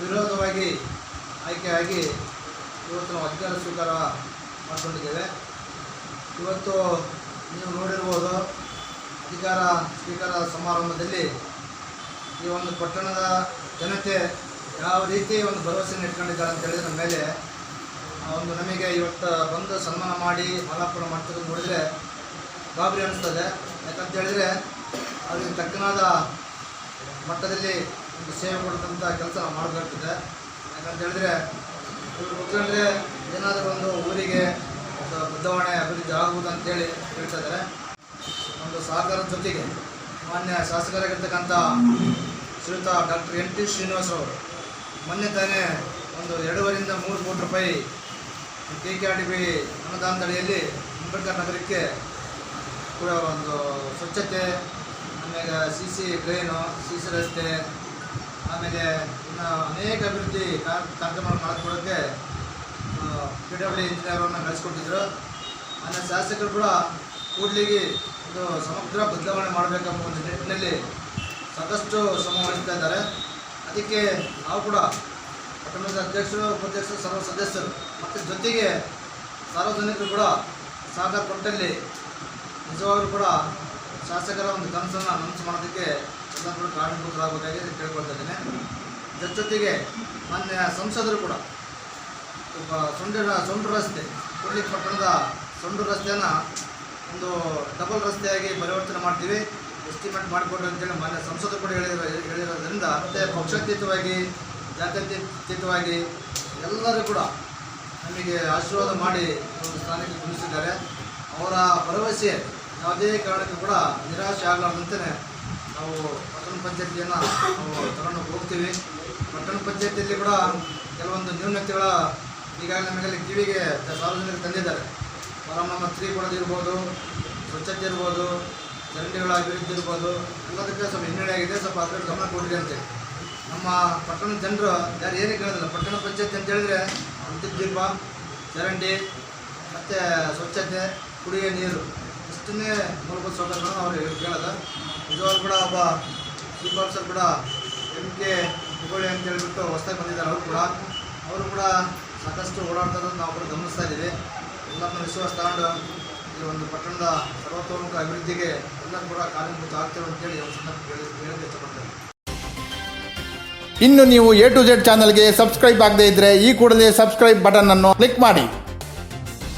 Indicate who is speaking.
Speaker 1: ವಿರೋಧವಾಗಿ ಆಯ್ಕೆಯಾಗಿ ಇವತ್ತು ನಾವು ಅಧಿಕಾರ ಸ್ವೀಕಾರ ಮಾಡಿಕೊಂಡಿದ್ದೇವೆ. ಇವತ್ತು ನೀವು ನೋಡಿರ್ಬೋದು ಅಧಿಕಾರ ಸ್ವೀಕಾರ ಸಮಾರಂಭದಲ್ಲಿ ಈ ಒಂದು ಪಟ್ಟಣದ ಜನತೆ ಯಾವ ರೀತಿ ಒಂದು ಭರವಸೆಯನ್ನು ಇಟ್ಕೊಂಡಿದ್ದಾರೆ ಅಂತ ಹೇಳಿದ್ರ ಮೇಲೆ ಒಂದು ನಮಗೆ ಇವತ್ತು ಬಂದು ಸನ್ಮಾನ ಮಾಡಿ ಮಾಲಾರ್ಪಣೆ ಮಾಡ್ತಿರೋದು ನೋಡಿದರೆ ಗಾಬರಿ ಅನಿಸ್ತದೆ. ಯಾಕಂತ ಹೇಳಿದರೆ ಅದಕ್ಕೆ ತಕ್ಕನಾದ ಮಟ್ಟದಲ್ಲಿ ಸೇವೆ ಮಾಡಿದಂಥ ಕೆಲಸ ಮಾಡಬೇಕಾಗ್ತದೆ ಯಾಕಂತ ಹೇಳಿದ್ರೆ ಮುಖಂಡ್ರೆ ಏನಾದರೂ ಒಂದು ಊರಿಗೆ ಒಂದು ಬದಲಾವಣೆ, ಅಭಿವೃದ್ಧಿ ಆಗುವುದು ಅಂತೇಳಿ ಹೇಳ್ತಾ ಇದ್ದಾರೆ. ಒಂದು ಸಹಕಾರದ ಜೊತೆಗೆ ಮಾನ್ಯ ಶಾಸಕರಾಗಿರ್ತಕ್ಕಂಥ ಶ್ರೀಯುತ ಡಾಕ್ಟರ್ ಎನ್ ಟಿ ಶ್ರೀನಿವಾಸ್ ಅವರು ಮೊನ್ನೆ ತಾನೇ ಒಂದು ಎರಡೂವರಿಂದ ಮೂರು ಕೋಟಿ ರೂಪಾಯಿ K K R D B ಅನುದಾನದ ಅಡಿಯಲ್ಲಿ ಅಂಬೇಡ್ಕರ್ ನಗರಕ್ಕೆ ಕೂಡ ಒಂದು ಸ್ವಚ್ಛತೆ, ಆಮೇಲೆ C C drain C C ರಸ್ತೆ ಆಮೇಲೆ ಇನ್ನು ಅನೇಕ ಅಭಿವೃದ್ಧಿ ಕಾರ್ಯಕ್ರಮ ಮಾಡಿಕೊಡೋಕ್ಕೆ ಪಿ ಡಬ್ಲ್ಯೂ ಇಂಜಿನಿಯರನ್ನು ಕಳಿಸ್ಕೊಟ್ಟಿದ್ರು. ಆಮೇಲೆ ಶಾಸಕರು ಕೂಡ ಕೂಡ್ಲಿಗೆ ಒಂದು ಸಮಗ್ರ ಬದಲಾವಣೆ ಮಾಡಬೇಕೆಂಬ ಒಂದು ನಿಟ್ಟಿನಲ್ಲಿ ಸಾಕಷ್ಟು ಶ್ರಮ ವಹಿಸ್ತಾ ಇದ್ದಾರೆ. ಅದಕ್ಕೆ ನಾವು ಕೂಡ ಪಟ್ಟಣದ ಅಧ್ಯಕ್ಷರು, ಉಪಾಧ್ಯಕ್ಷರು, ಸರ್ವ ಸದಸ್ಯರು ಮತ್ತು ಜೊತೆಗೆ ಸಾರ್ವಜನಿಕರು ಕೂಡ ಸಹಕಾರ ಕೊಟ್ಟಲ್ಲಿ ನಿಜವಾಗಲೂ ಕೂಡ ಶಾಸಕರ ಒಂದು ಕನಸನ್ನು ಅನೌನ್ಸ್ ಮಾಡೋದಕ್ಕೆ ಎಲ್ಲ ಕೂಡ ಕಾರಣೀಭೂತರಾಗಬೇಕಾಗಿ ಕೇಳ್ಕೊಳ್ತಾ ಇದ್ದೇನೆ. ಇದರ ಜೊತೆಗೆ ಮಾನ್ಯ ಸಂಸದರು ಕೂಡ, ಒಬ್ಬ ಸೊಂಡ, ಸೊಂಡು ರಸ್ತೆ ಕೊಡ್ಲಿ ಪಟ್ಟಣದ ಸೊಂಡು ರಸ್ತೆಯನ್ನು ಒಂದು ಡಬಲ್ ರಸ್ತೆಯಾಗಿ ಪರಿವರ್ತನೆ ಮಾಡ್ತೀವಿ. ಎಸ್ಟಿಮೇಟ್ ಮಾಡಿಕೊಡ್ರಿ ಅಂತೇಳಿ ಮಾನ್ಯ ಸಂಸದರು ಕೂಡ ಹೇಳಿರೋ, ಹೇಳಿರೋದ್ರಿಂದ ಮತ್ತು ಪಕ್ಷಾತೀತವಾಗಿ, ಜಾತ್ಯತೀತವಾಗಿ ಎಲ್ಲರೂ ಕೂಡ ನಮಗೆ ಆಶೀರ್ವಾದ ಮಾಡಿ ಒಂದು ಸ್ಥಾನಕ್ಕೆ ಕುಳಿಸಿದ್ದಾರೆ ಅವರ ಭರವಸೆ ಯಾವುದೇ ಕಾರಣಕ್ಕೂ ಕೂಡ ನಿರಾಶೆ ಆಗಲಾರ್ದಂತೆ ನಾವು ಪಟ್ಟಣ ಪಂಚಾಯತಿಯನ್ನು ನಾವು ತಗೊಂಡು ಹೋಗ್ತೀವಿ. ಪಟ್ಟಣ ಪಂಚಾಯತಿಯಲ್ಲಿ ಕೂಡ ಕೆಲವೊಂದು ನ್ಯೂನತೆಗಳ ಈಗಾಗಲೇ ನಮಗೆ ಕಿವಿಗೆ ಸಾರ್ವಜನಿಕರು ತಂದಿದ್ದಾರೆ. ಪರಮ ತ್ರೀ ಕೊಡೋದಿರ್ಬೋದು ಸ್ವಚ್ಛತೆ ಇರ್ಬೋದು, ಚರಂಡಿಗಳ ಅಭಿವೃದ್ಧಿ ಇರ್ಬೋದು, ಎಲ್ಲದಕ್ಕೆ ಸ್ವಲ್ಪ ಹಿನ್ನಡೆ ಆಗಿದೆ. ಸ್ವಲ್ಪ ಅದರಲ್ಲಿ ಗಮನ ಕೊಡ್ರಿ ಅಂತೇಳಿ ನಮ್ಮ ಪಟ್ಟಣದ ಜನರು ಯಾರು ಏನಕ್ಕೆ ಕೇಳೋದಿಲ್ಲ. ಪಟ್ಟಣ ಪಂಚಾಯತಿ ಅಂತ ಹೇಳಿದ್ರೆ ವಿದ್ಯುತ್ ದೀಪ, ಚರಂಡಿ, ಮತ್ತು ಸ್ವಚ್ಛತೆ ಕುಡಿಯೋ ನೀರು. ಇಷ್ಟನ್ನೇ ಮೂಲಭೂತ ಸೌಕರ್ಯಗಳನ್ನು ಅವರು ಕೇಳೋದು. ನಿಜವಾಗ್ಲೂ ಕೂಡ ಒಬ್ಬ ಆಫೀಸರ್ ಕೂಡ ಎಂ ಕೆ ಹುಬ್ಬಳ್ಳಿ ಅಂತ ಹೇಳ್ಬಿಟ್ಟು ಹೊಸದಾಗಿ ಬಂದಿದ್ದಾರೆ ಅವರು ಕೂಡ. ಅವರು ಕೂಡ ಸಾಕಷ್ಟು ಓಡಾಡ್ತಾ ಇರೋದು ನಾವು ಕೂಡ ಗಮನಿಸ್ತಾ ಇದ್ದೀವಿ. ಎಲ್ಲರನ್ನ ವಿಶ್ವಾಸ ತಗೊಂಡು ಈ ಒಂದು ಪಟ್ಟಣದ ಸರ್ವತೋಮುಖ ಅಭಿವೃದ್ಧಿಗೆ ಎಲ್ಲರೂ ಕೂಡ ಕಾರಣೀಭೂತ ಆಗ್ತೇವೆ ಅಂತೇಳಿ ಹೇಳಕ್ಕೆ ಇಷ್ಟಪಡ್ತೇನೆ.
Speaker 2: ಇನ್ನು ನೀವು ಎ ಟು ಜೆಡ್ ಚಾನಲ್ಗೆ ಸಬ್ಸ್ಕ್ರೈಬ್ ಆಗದೇ ಇದ್ದರೆ ಈ ಕೂಡಲೇ ಸಬ್ಸ್ಕ್ರೈಬ್ ಬಟನ್ ಅನ್ನು ಕ್ಲಿಕ್ ಮಾಡಿ.